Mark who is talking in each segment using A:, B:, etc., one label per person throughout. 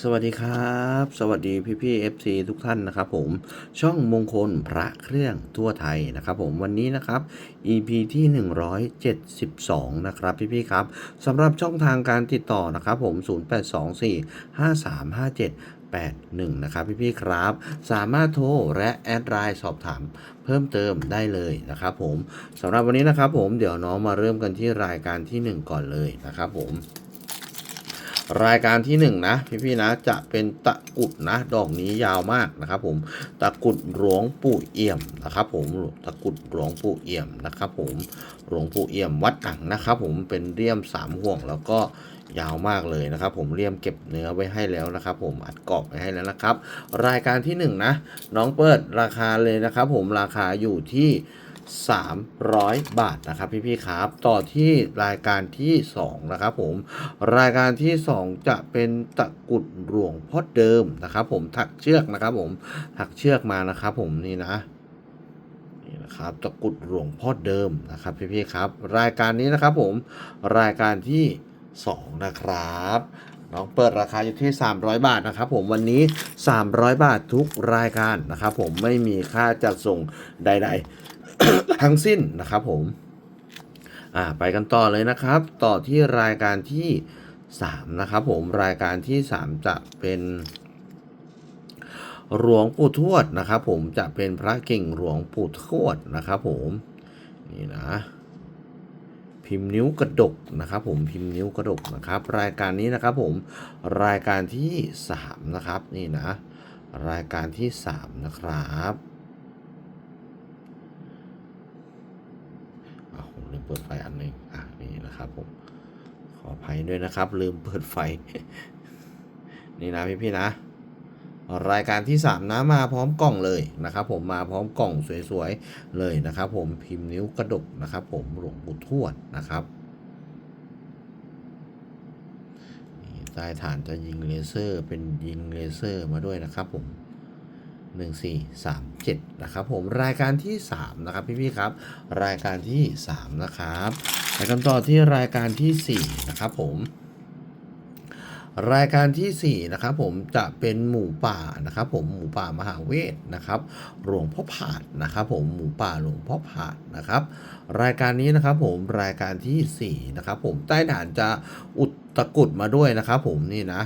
A: สวัสดีครับ สวัสดีพี่พี่ FC ทุกท่านนะครับผมช่องมงคลพระเครื่องทั่วไทยนะครับผมวันนี้นะครับ EP ที่ 172 นะครับพี่พี่ครับสำหรับช่องทางการติดต่อนะครับผม 0824535781นะครับพี่พี่ครับ สามารถโทรและแอดไลน์สอบถามเพิ่มเติมได้เลยนะครับผมสำหรับวันนี้นะครับผมเดี๋ยวน้องมาเริ่มกันที่รายการที่ 1 ก่อนเลยนะครับผม รายการที่หนึ่งนะ พี่ๆนะจะเป็นตะกุดนะดอกนี้ยาวมากนะครับ ผมตะกุดหลวงปู่เอี่ยมนะครับ ผมตะกุดหลวงปู่เอี่ยมนะครับ ผมหลวงปู่เอี่ยมวัดอ่างนะครับ ผมเป็นเลี่ยมสามห่วงแล้วก็ยาวมากเลยนะครับ ผมเลี่ยมเก็บเนื้อไว้ให้แล้วนะครับ ผมอัดกรอบไว้ให้แล้วนะครับ รายการที่หนึ่งนะ น้องเปิดราคาเลยนะครับ ผมราคาอยู่ที่ 300 บาทนะครับพี่ๆครับ ต่อที่รายการที่2นะครับผมรายการที่ 2 จะเป็นตะกุดหลวงพ่อเดิมนะครับ ผมถักเชือกนะครับผมถักเชือกมานะครับผมนี่นะนี่นะครับตะกุดหลวงพ่อเดิมนะครับพี่ๆครับ รายการนี้นะครับผมรายการที่ 2 นะครับน้องเปิดราคาอยู่ที่ 300 บาทนะครับผมวันนี้ 300 บาททุกรายการนะครับผมไม่มีค่าจัดส่งใด ๆ ทั้งสิ้นนะครับผมอ่าไปกันต่อเลยนะครับ ต่อที่รายการที่ 3 นะครับผมรายการที่ 3 จะเป็นหลวงปู่ทวดนะครับผมจะเป็นพระกิ่งหลวงปู่ทวดนะครับผมนี่นะพิมพ์นิ้วกระดกนะครับผมพิมพ์นิ้วกระดกนะครับ รายการนี้นะครับผมรายการที่ 3 นะครับ นี่นะ รายการที่ 3 นะครับอ้าวผมลืมเปิดไฟอันหนึงอะนี่นะครับผมขออภัยด้วยนะครับ ลืมเปิดไฟ นี่นะพี่พี่ๆนะ รายการที่ 3 นะมาพร้อมกล่องเลยนะครับ ผมมาพร้อมกล่องสวยๆเลยนะครับ ผมพิมพ์นิ้วกระดกนะครับ ผมหลวงปู่ทวดนะครับนี่ใต้ฐานจะยิงเลเซอร์เป็นยิงเลเซอร์มาด้วยนะครับผม 1 4 3 7 นะครับผมรายการที่ 3 นะครับพี่ๆครับ รายการที่ 3 นะครับไปกันต่อที่รายการทีสี่4 นะครับผมรายการทีสี่ 4 นะครับผมจะเป็นหมูป่านะครับผมหมูป่ามหาเวทนะครับหลวงพ่อผาดนะครับผมหมูป่าหลวงพ่อผาดนะครับรายการนี้นะครับผมรายการที่สี่นะครับผมใต้ฐานจะอุดตะกรุดมาด้วยนะครับผมนี่นะ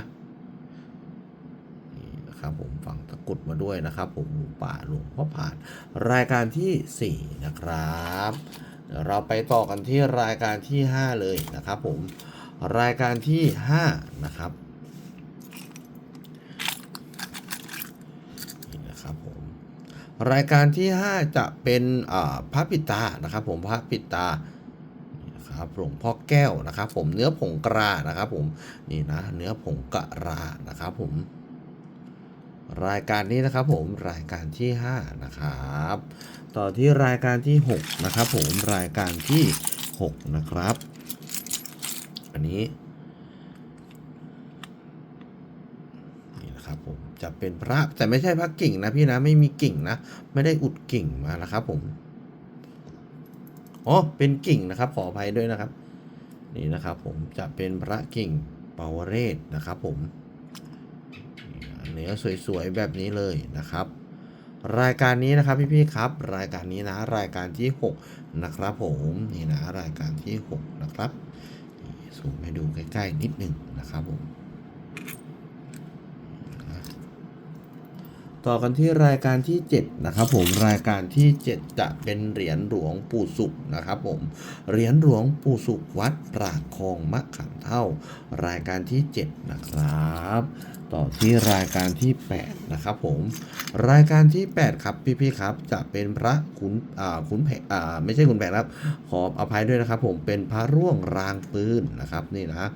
A: นี่นะครับ ผมฝังตะ กรุดมาด้วยนะครับผมหมูป่าหลวงพ่อผาดรายการที่สี่นะครับเดี๋ยวเราไปต่อกันที่รายการที่ห้าเลยนะครับผมรายการที่ 5 นะครับนี่นะครับผมรายการที่ 5 จะเป็นอ่าพระปิตานะครับผมพระปิตาครับหลวงพ่อแก้วนะครับผมเนื้อผงกรานะครับผมนี่นะเนื้อผงกรานะครับผม รายการนี้นะครับผมรายการที่ 5 นะครับ ต่อที่รายการที่ 6 นะครับผมรายการที่ 6 นะครับ อันนี้นี่นะครับผมจะเป็นพระแต่ไม่ใช่พระกิ่งนะพี่นะไม่มีกิ่งนะ ไม่ได้อุดกิ่งมานะครับผมอ๋อเป็นกิ่งนะครับขออภัยด้วยนะครับ นี่นะครับผมจะเป็นพระกิ่งปาวเรศนะครับผม เนื้อสวยๆแบบนี้เลยนะครับ รายการนี้นะครับพี่ๆครับ รายการนี้นะรายการที่ 6 นะครับผมนี่นะรายการที่ 6 นะครับซูมให้ดูใกล้ๆนิดหนึ่งนะครับผม ต่อกันที่รายการที่ 7 นะครับผมรายการที่ 7 จะเป็นเหรียญหลวงปู่สุขนะครับผมเหรียญหลวงปู่สุขวัดปรากคองมะขามเท่า รายการที่ 7 นะครับต่อที่รายการที่ 8 นะครับผมรายการที่ 8 ครับพี่ๆครับ จะเป็นพระขุนอ่าขุนแผอ่าไม่ใช่ขุนแผนครับ ขออภัยด้วยนะครับผมเป็นพระร่วงรางปืนนะครับนี่นะ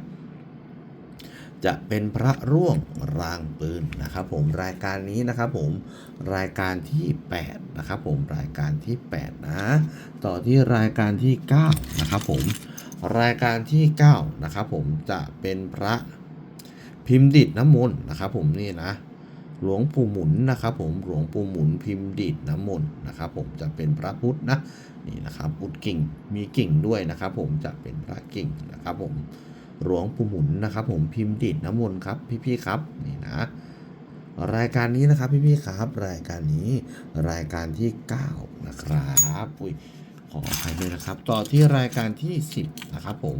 A: จะเป็นพระร่วงรางปืนนะครับผมรายการนี้นะครับผมรายการที่ 8 นะครับผมรายการที่ 8 นะ ต่อที่รายการที่ 9 นะครับผมรายการที่ 9 นะครับผมจะเป็นพระพิมพ์ดิดน้ำมนต์นะครับผมนี่นะหลวงปู่หมุนนะครับผมหลวงปู่หมุนพิมพ์ดิดน้ำมนต์นะครับผมจะเป็นพระพุทธนะนี่นะครับพุทธกิ่งมีกิ่งด้วยนะครับผมจะเป็นพระกิ่งนะครับผม หลวงปู่หมุนนะครับ ผมพิมพ์ดิดน้ำมนต์ครับ พี่ๆครับนี่นะ รายการนี้นะครับพี่ๆครับ รายการนี้รายการที่ 9 นะครับอุ้ยขออภัยด้วยนะครับ ต่อที่รายการที่ 10นะครับผม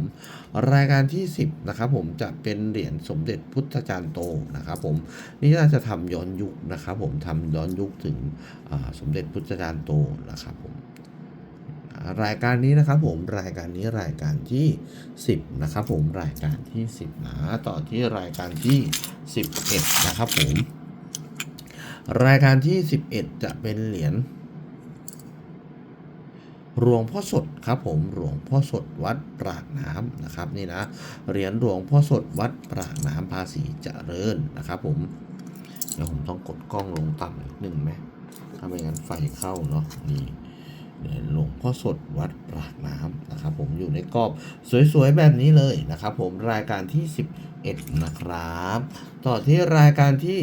A: รายการที่ 10นะครับผมจะเป็นเหรียญสมเด็จพุทธจารย์โตนะครับผมนี่น่าจะทำย้อนยุคนะครับผมทำย้อนยุคถึงสมเด็จพุทธจารย์โตนะครับผม รายการนี้นะครับผมรายการนี้รายการที่ 10นะครับผมรายการที่ 10นะต่อที่รายการที่ 11 นะครับผมรายการที่ 11 จะเป็นเหรียญหลวงพ่อสดครับผมหลวงพ่อสดวัดปรากน้ำนะครับนี่นะเหรียญหลวงพ่อสดวัดปรากน้ำภาษีเจริญนะครับผมเดี๋ยวผมต้องกดกล้องลงต่ำนิดนึงไหมถ้าไม่งั้นไฟเข้าเนาะนี่ หลวงพ่อสดวัดปรากน้ำนะครับผมอยู่ในกรอบสวยๆแบบนี้เลยนะครับผมรายการที่ 11 นะครับ ต่อที่รายการที่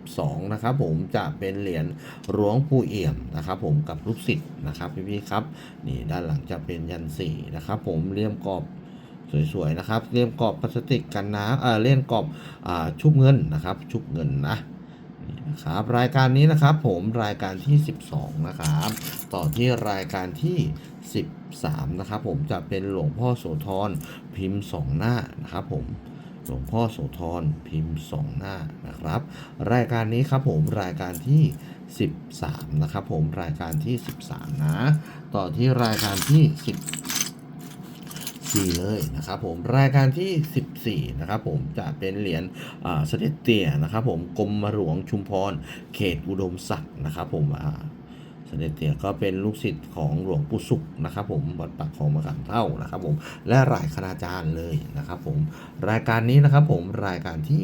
A: 12 นะครับผมจะเป็นเหรียญหลวงปู่เอี่ยมนะครับผมกับลูกศิษย์นะครับพี่ๆครับนี่ด้านหลังจะเป็นยันสีนะครับผมเลี่ยมกรอบสวยๆนะครับเลี่ยมกรอบพลาสติกกันน้ำเอ่อเลี่ยมกรอบอ่าชุบเงินนะครับชุบเงินนะ ครับรายการนี้นะครับผมรายการที่ 12 นะครับ ต่อที่รายการที่ 13 นะครับ ผมจะเป็นหลวงพ่อโสธรพิมพ์2หน้านะครับผมหลวงพ่อโสธรพิมพ์2หน้านะครับ รายการนี้ครับผมรายการที่ 13 นะครับ ผมรายการที่ 13 นะ ต่อที่รายการที่10 4เลยนะครับผมรายการที่ 14นะครับผมจะเป็นเหรียญเสด็จเตี่ยนะครับผมกรมหลวงชุมพรเขตอุดมศักดิ์นะครับผมเสด็จเตี่ยก็เป็นลูกศิษย์ของหลวงปู่สุขนะครับผมวัดปากคลองมะขามเท่านะครับผมและหลายคณาจารย์เลยนะครับผมรายการนี้นะครับผมรายการที่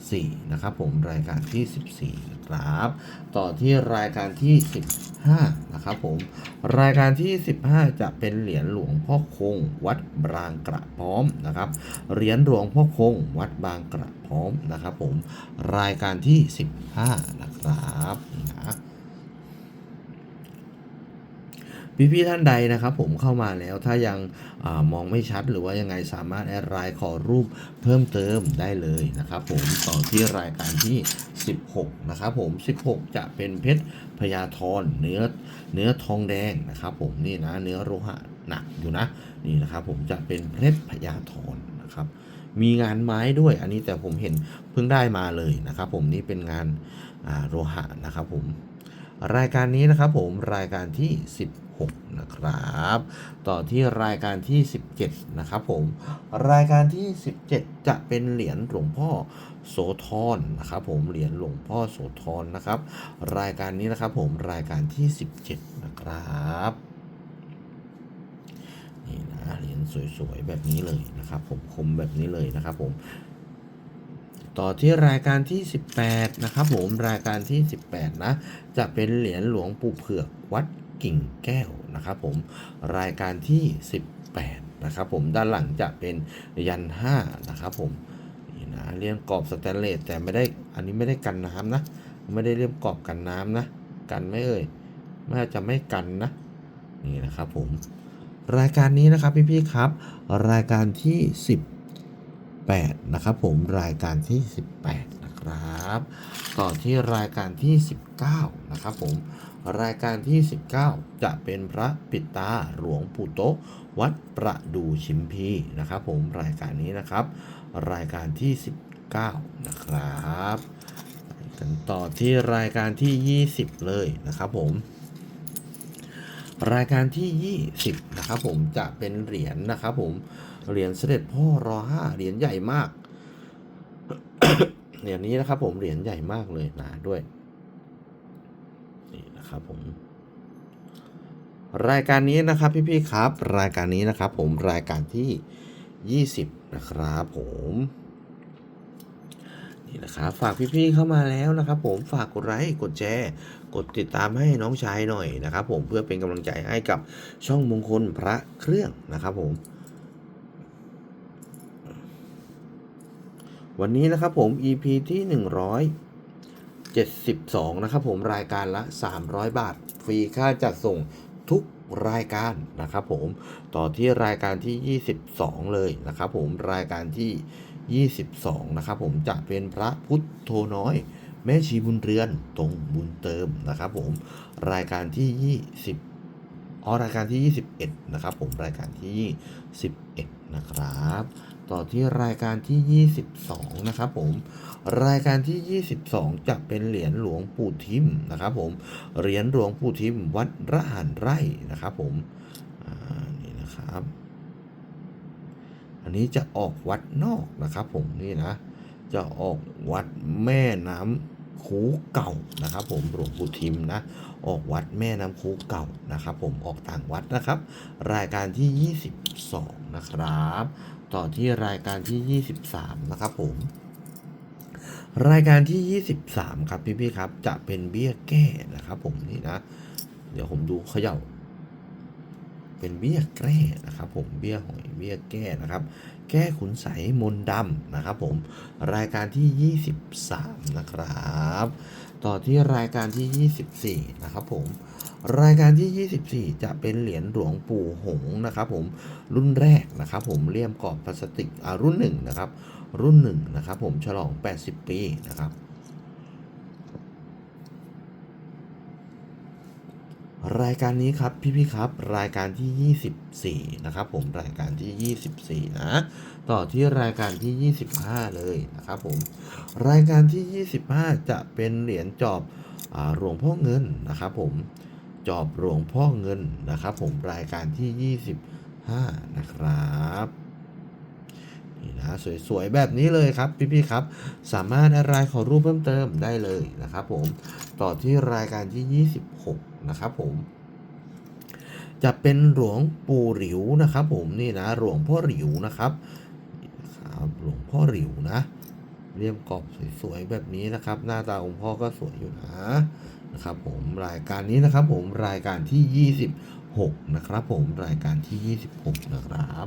A: 14นะครับผมรายการที่ 14 ครับ ต่อที่รายการที่ 15 นะครับผม รายการที่ 15 จะเป็นเหรียญหลวงพ่อคง วัดบางกระพร้อมนะครับเหรียญหลวงพ่อคง วัดบางกระพร้อมนะครับผมรายการที่ 15 นะครับนะ พี่ๆท่านใดนะครับ ผมเข้ามาแล้วถ้ายังอมองไม่ชัดหรือว่ายังไงสามารถแอดไลน์ขอรูปเพิ่มเติมได้เลยนะครับ ผมต่อที่รายการที่ 16 นะครับผม 16 จะเป็นเพชรพญาธรเนื้อเนื้อทองแดงนะครับ ผมนี่นะเนื้อโลหะหนักอยู่นะนี่นะครับ ผมจะเป็นเพชรพญาธรนะครับมีงานไม้ด้วยอันนี้แต่ผมเห็นเพิ่งได้มาเลยนะครับ ผมนี่เป็นงานโลหะนะครับ ผมรายการนี้นะครับ ผมรายการที่ 6 นะครับ ต่อที่รายการที่ 17 นะครับผม รายการที่ 17 จะเป็นเหรียญหลวงพ่อโสธรนะครับผม เหรียญหลวงพ่อโสธรนะครับ รายการนี้นะครับผมรายการที่ 17 นะครับนี่นะเหรียญสวยๆแบบนี้เลยนะครับ ผมคมแบบนี้เลยนะครับผมต่อที่รายการที่ 18 นะครับผมรายการที่ 18 นะ จะเป็นเหรียญหลวงปู่เผือกวัด กิ่งแก้วนะครับผมรายการที่ 18นะครับผมด้านหลังจะเป็นยัน5นะครับผมนี่นะเลี่ยมกรอบสแตนเลสแต่ไม่ได้อันนี้ไม่ได้กันน้ำนะ ไม่ได้เลี่ยมกรอบกันน้ำนะ กันไม่เอ่ยน่าจะไม่กันนะ นี่นะครับผมรายการนี้นะครับพี่ๆครับ รายการที่ 18นะครับผมรายการที่ 18 นะครับ ต่อที่รายการที่ 19นะครับผม รายการที่ 19 จะเป็นพระปิดตาหลวงปู่โตะวัดประดูชิมพีนะครับ ผมรายการนี้นะครับ รายการที่ 19 นะครับไปกันต่อที่รายการที่ 20 เลยนะครับผม รายการที่ 20 นะครับผมจะเป็นเหรียญนะครับผมเหรียญเสด็จพ่อรอห้าเหรียญใหญ่มากเหรียญนี้นะครับผมเหรียญใหญ่มากเลยหนาด้วย นี่นะครับผมรายการนี้นะครับพี่ๆครับ รายการนี้นะครับ ผมรายการที่ 20 นะครับผมนี่นะครับฝากพี่ๆเข้ามาแล้วนะครับ ผมฝากกดไลค์กดแชร์กดติดตามให้น้องชายหน่อยนะครับ ผมเพื่อเป็นกำลังใจให้กับช่องมงคลพระเครื่องนะครับ ผม วันนี้นะครับผม EP ที่ 72 นะครับผมรายการละ 300 บาท ฟรีค่าจัดส่งทุกรายการนะครับผมต่อที่รายการที่ 22 เลยนะครับผมรายการที่ 22 นะครับผมจะเป็นพระพุทโธน้อย แม่ชีบุญเรือนตรงบุญเติมนะครับผมรายการที่ 20อ๋อรายการที่ 21 นะครับผมรายการที่21นะครับ ต่อที่รายการที่ 22 นะครับผม รายการที่ 22 จะเป็นเหรียญหลวงปู่ทิมนะครับผม เหรียญหลวงปู่ทิมวัดระหารไร่นะครับผมนี่นะครับ อันนี้จะออกวัดนอกนะครับผมนี่นะ จะออกวัดแม่น้ำคูเก่านะครับ ผมหลวงปู่ทิมนะ ออกวัดแม่น้ำคูเก่านะครับ ผมออกต่างวัดนะครับ รายการที่ 22 นะครับ ต่อที่รายการที่ 23 นะครับผม รายการที่ 23 ครับพี่ๆครับ จะเป็นเบี้ยแก้นะครับผมนี่นะ เดี๋ยวผมดูเขย่า เป็นเบี้ยแก้นะครับผมเบี้ยหอยเบี้ยแก้นะครับ แก้ขุนใสมนดำนะครับผมรายการที่ 23 นะครับ ต่อที่รายการที่ 24 นะครับผม รายการที่ 24 จะเป็นเหรียญหลวงปู่หงนะครับผมรุ่นแรกนะครับผมเลี่ยมกรอบพลาสติกอ่ารุ่นหนึ่งนะครับ รุ่นหนึ่งนะครับผมฉลอง 80 ปีนะครับ รายการนี้ครับพี่ๆครับ รายการที่ 24 นะครับผมรายการที่ 24 นะ ต่อที่รายการที่ 25 เลยนะครับผมรายการที่ 25 จะเป็นเหรียญจอบอาหลวงพ่อเงินนะครับผม จอบหลวงพ่อเงินนะครับ ผมรายการที่ 25 นะครับนี่นะสวยๆแบบนี้เลยครับพี่ๆครับ สามารถอะไรขอรูปเพิ่มเติมได้เลยนะครับ ผมต่อที่รายการที่ 26 นะครับผมจะเป็นหลวงปู่หลิวนะครับ ผมนี่นะหลวงพ่อหลิวนะครับครับหลวงพ่อหลิวนะเรียมกรอบสวยๆแบบนี้นะครับ หน้าตาองค์พ่อก็สวยอยู่นะ นะครับผมรายการนี้นะครับผมรายการที่ 26 นะครับผมรายการที่ 26 นะครับ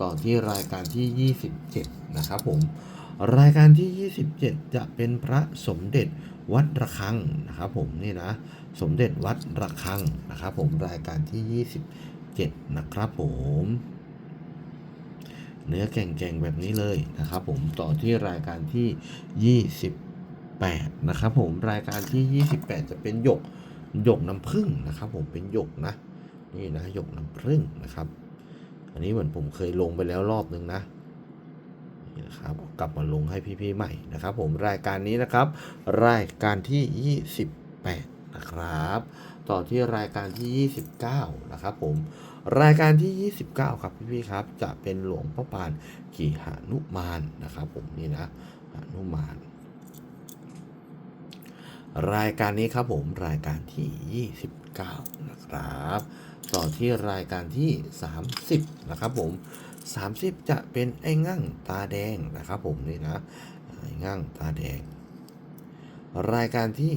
A: ต่อที่รายการที่ 27 นะครับผมรายการที่ 27 จะเป็นพระสมเด็จวัดระฆังนะครับผมนี่นะสมเด็จวัดระฆังนะครับผมรายการที่ 27 นะครับผมเนื้อแก่งๆแบบนี้เลยนะครับผมต่อที่รายการที่ 28 นะครับผมรายการที่ 28 จะเป็นหยกหยกน้ำผึ้งนะครับ ผมเป็นหยกนะนี่นะหยกน้ำผึ้งนะครับ อันนี้เหมือนผมเคยลงไปแล้วรอบนึงนะนี่นะครับกลับมาลงให้พี่ๆใหม่นะครับ ผมรายการนี้นะครับ รายการที่ 28 นะครับ ต่อที่รายการที่ 29 นะครับ ผมรายการที่ 29 ครับพี่ๆครับ จะเป็นหลวงพ่อปานขี่หานุมานนะครับ ผมนี่นะหานุมาน รายการนี้ครับผมรายการที่ 29 นะครับ ต่อที่รายการที่ 30 นะครับผม 30 จะเป็นไอ้งั่งตาแดงนะครับผมนี่นะไอ้งั่งตาแดง รายการที่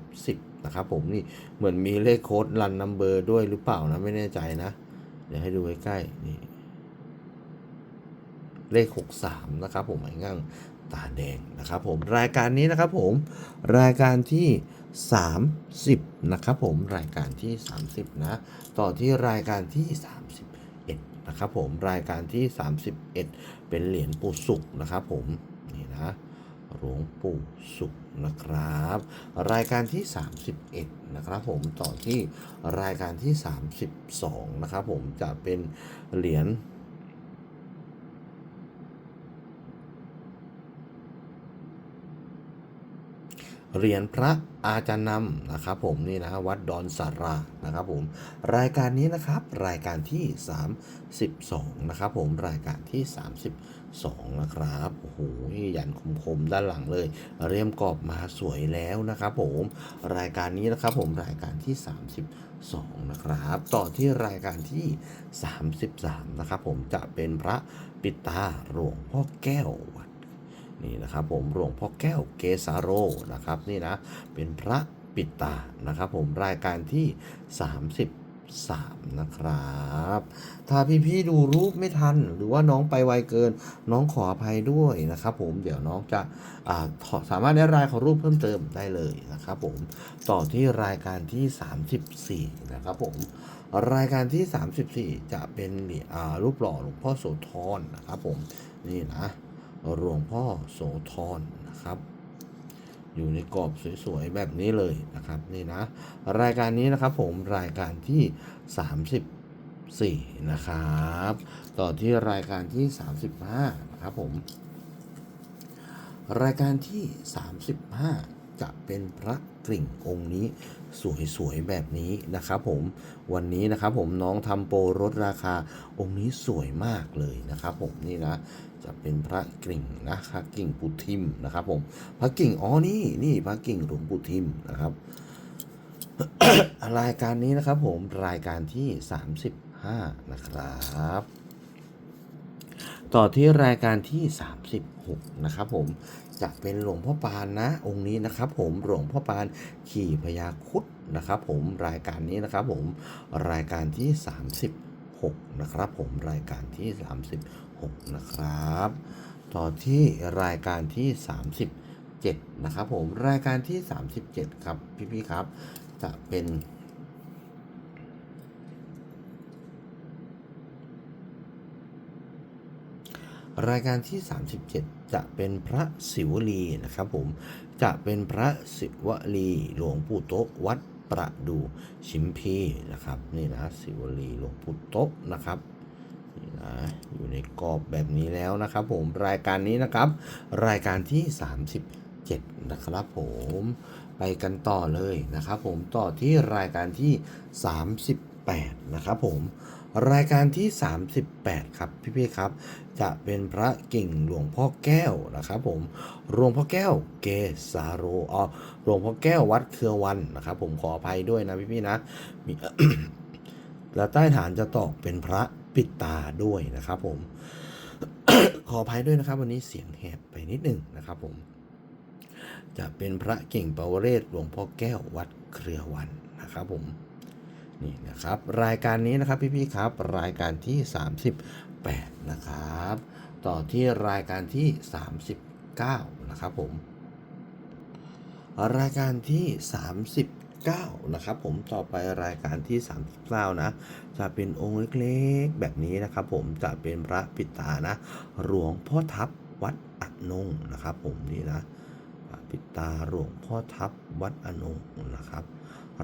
A: 30 นะครับผมนี่เหมือนมีเลขโค้ดรันนัมเบอร์ด้วยหรือเปล่านะไม่แน่ใจนะ เดี๋ยวให้ดูใใกล้ๆนี่เลข 63 นะครับผมไอ้งั่ง ตาแดงนะครับผมรายการนี้นะครับผมรายการที่ 30 นะครับผมรายการที่ 30 นะ ต่อที่รายการที่ 31 นะครับผมรายการที่ 31 เป็นเหรียญปู่สุกนะครับผมนี่นะหลวงปู่สุกนะครับ รายการที่ 31 นะครับผมต่อที่รายการที่ 32 นะครับผมจะเป็นเหรียญ เหรียญพระอาจารย์นำนะครับผมนี่นะวัดดอนสารานะครับผมรายการนี้นะครับรายการที่ 32นะครับผมรายการที่ 32 นะครับโอ้โหยันคมๆด้านหลังเลย เรียมกรอบมาสวยแล้วนะครับผมรายการนี้นะครับผมรายการที่ 32 นะครับ ต่อที่รายการที่ 33 นะครับผมจะเป็นพระปิตาหลวงพ่อแก้ววัด นี่นะครับผมหลวงพ่อแก้วเกสาโรนะครับนี่นะเป็นพระปิดตานะครับผมรายการที่ 33 นะครับ ถ้าพี่ๆดูรูปไม่ทัน หรือว่าน้องไปไวเกิน น้องขออภัยด้วยนะครับผมเดี๋ยวน้องจะาสามารถได้รายขอรูปเพิ่มเติมได้เลยนะครับผมต่อที่รายการที่ 34 นะครับผมรายการที่ 34 จะเป็นรูปหล่อหลวงพ่อโสธรนะครับผมนี่นะ หลวงพ่อโสธรนะครับ อยู่ในกรอบสวยๆแบบนี้เลยนะครับนี่นะ รายการนี้นะครับผมรายการที่ 34 นะครับ ต่อที่รายการที่ 35 นะครับผม รายการที่ 35 จะเป็นพระกริ่งองค์นี้สวยๆแบบนี้นะครับผมวันนี้นะครับผมน้องทำโปรลดราคาองค์นี้สวยมากเลยนะครับผมนี่นะ จะเป็นพระกิ่งนะพระกิ่งปุทิมนะครับผมพระกิ่งอ๋อนี่นี่พระกิ่งหลวงปุทิมนะครับรายการนี้นะครับผมรายการที่ 35 นะครับ ต่อที่รายการที่ 36 นะครับผมจะเป็นหลวงพ่อปานนะ องค์นี้นะครับ ผมหลวงพ่อปานขี่พญาคุดนะครับ ผมรายการนี้นะครับ ผมรายการที่ 36 นะครับ ผมรายการที่ 36 นะครับ ต่อที่รายการที่ 37 นะครับผมรายการที่ 37 ครับ พี่ๆครับ จะเป็นรายการที่ 37 จะเป็นพระศิวลีนะครับผม จะเป็นพระศิวลีหลวงปู่โต๊ะวัดประดูชิมพีนะครับ นี่นะศิวลีหลวงปู่โต๊ะนะครับ อยู่ในกรอบแบบนี้แล้วนะครับผมรายการนี้นะครับ รายการที่ 37 นะครับผมไปกันต่อเลยนะครับผมต่อที่รายการที่ 38 นะครับผมรายการที่ 38 ครับพี่ๆครับ จะเป็นพระกิ่งหลวงพ่อแก้วนะครับผมหลวงพ่อแก้วเกสาโรอ๋อหลวงพ่อแก้ววัดเครือวันนะครับผมขออภัยด้วยนะพี่ๆนะมีแล้วใต้ฐานจะตอกเป็นพระ ปิดตาด้วยนะครับผม ขออภัยด้วยนะครับ วันนี้เสียงแหบไปนิดหนึงนะครับผม จะเป็นพระเก่งปวเรศหลวงพ่อแก้ววัดเครือวันนะครับผมนี่นะครับ รายการนี้นะครับพี่ๆครับ รายการที่ 38 นะครับ ต่อที่รายการที่ 39 นะครับผม รายการที่ 39 นะครับผมต่อไปรายการที่ 39 นะ จะเป็นองค์เล็กๆ แบบนี้นะครับผมจะเป็นพระปิตานะ หลวงพ่อทับวัดอนงนะครับผมนี่นะพิตาหลวงพ่อทับวัดอนงนะครับ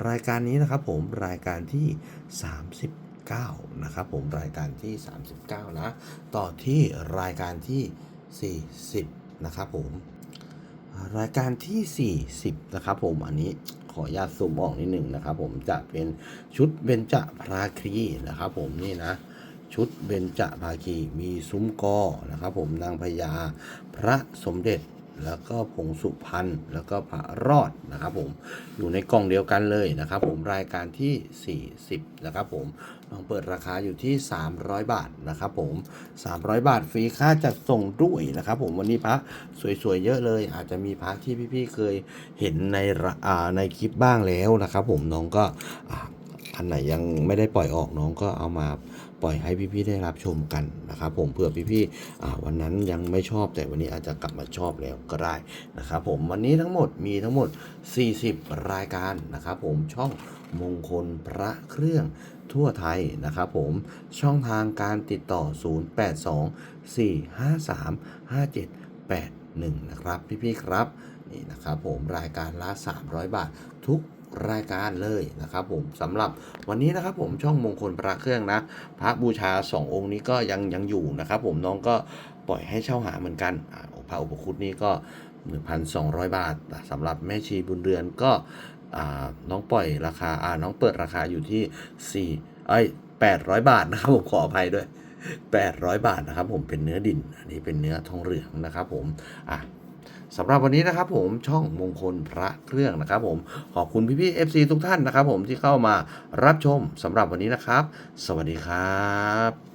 A: รายการนี้นะครับผมรายการที่ 39 นะครับผมรายการที่ 39 นะ ต่อที่รายการที่ 40 นะครับผมรายการที่ 40 นะครับผมอันนี้ ออนุญาตซูมออกนิดหนึ่งนะครับ ผมจะเป็นชุดเบญจพราคีนะครับผมนี่นะชุดเบญจภาคีมีซุ้มกอนะครับผมนางพญาพระสมเด็จ แล้วก็ผงสุพรรณแล้วก็พระรอดนะครับผมอยู่ในกล่องเดียวกันเลยนะครับผมรายการที่ 40นะครับผมลองเปิดราคาอยู่ที่ 300 บาทนะครับผม 300 บาทฟรีค่าจัดส่งด้วยนะครับผมวันนี้พระสวยๆเยอะเลย อาจจะมีพระที่พี่ๆเคยเห็นในระอ่าในคลิปบ้างแล้วนะครับผมน้องก็อ่าอันไหนยังไม่ได้ปล่อยออกน้องก็เอามา ปล่อยให้พี่ๆได้รับชมกันนะครับผมเผื่อพี่ๆวันนั้นยังไม่ชอบแต่วันนี้อาจจะกลับมาชอบแล้วก็ได้นะครับผมวันนี้ทั้งหมดมีทั้งหมด 40 รายการนะครับผมช่องมงคลพระเครื่องทั่วไทยนะครับผมช่องทางการติดต่อ 0824535781 นะครับ พี่ๆครับนี่นะครับผมรายการละ 300 บาททุก รายการเลยนะครับผมสำหรับวันนี้นะครับผมช่องมงคลพระเครื่องนะพระบูชาสององค์นี้ก็ยังยังอยู่นะครับผมน้องก็ปล่อยให้เช่าหาเหมือนกันพระอุปคุตนี้ก็ 1,200 บาทสำหรับแม่ชีบุญเรือนก็น้องปล่อยราคาอ่าน้องเปิดราคาอยู่ที่4เอ้ย800 บาทนะครับผมขออภัยด้วย 800 บาทนะครับผมเป็นเนื้อดิน อันนี้เป็นเนื้อทองเหลืองนะครับผมอะ สำหรับวันนี้นะครับผมช่องมงคลพระเครื่องนะครับผมขอบคุณพี่ๆ FC ทุกท่านนะครับผมที่เข้ามารับชมสำหรับวันนี้นะครับ สวัสดีครับ